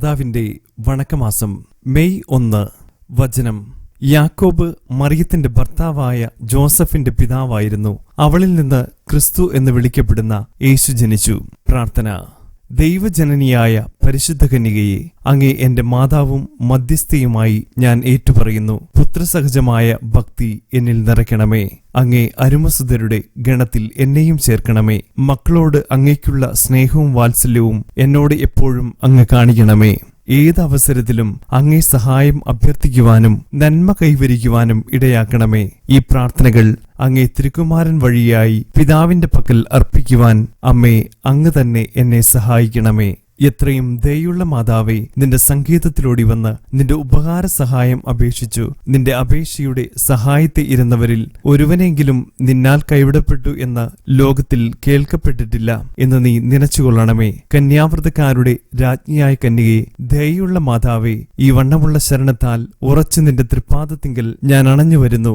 കർത്താവിന്റെ വണക്കമാസം മെയ് ഒന്ന് വചനം. യാക്കോബ് മറിയത്തിന്റെ ഭർത്താവായ ജോസഫിന്റെ പിതാവായിരുന്നു. അവളിൽ നിന്ന് ക്രിസ്തു എന്ന് വിളിക്കപ്പെടുന്ന യേശു ജനിച്ചു. പ്രാർത്ഥന. ദൈവജനനിയായ പരിശുദ്ധ കന്യകയെ അങ്ങേ എന്റെ മാതാവും മധ്യസ്ഥയുമായി ഞാൻ ഏറ്റുപറയുന്നു. പുത്രസഹജമായ ഭക്തി എന്നിൽ നിറയ്ക്കണമേ. അങ്ങേ അരുമസുതരുടെ ഗണത്തിൽ എന്നെയും ചേർക്കണമേ. മക്കളോട് അങ്ങേക്കുള്ള സ്നേഹവും വാത്സല്യവും എന്നോട് എപ്പോഴും അങ്ങ് കാണിക്കണമേ. ഏതവസരത്തിലും അങ്ങേ സഹായം അഭ്യർത്ഥിക്കുവാനും നന്മ കൈവരിക്കുവാനും ഇടയാക്കണമേ. ഈ പ്രാർത്ഥനകൾ അങ്ങേ തിരുക്കുമാരൻ വഴിയായി പിതാവിന്റെ പക്കൽ അർപ്പിക്കുവാൻ അമ്മേ അങ്ങ് തന്നെ എന്നെ സഹായിക്കണമേ. എത്രയും ദയുള്ള മാതാവേ നിന്റെ സങ്കേതത്തിലോടി വന്ന് നിന്റെ ഉപകാര സഹായം അപേക്ഷിച്ചു. നിന്റെ അപേക്ഷയുടെ സഹായത്തെ ഇരുന്നവരിൽ ഒരുവനെങ്കിലും നിന്നാൽ കൈവിടപ്പെട്ടു എന്ന് ലോകത്തിൽ കേൾക്കപ്പെട്ടിട്ടില്ല എന്ന് നീ നനച്ചുകൊള്ളണമേ. കന്യാവ്രതക്കാരുടെ രാജ്ഞിയായ കന്യകെ ദയുള്ള മാതാവേ ഈ വണ്ണമുള്ള ശരണത്താൽ ഉറച്ചു നിന്റെ തൃപ്പാദത്തിങ്കൽ ഞാൻ അണഞ്ഞു വരുന്നു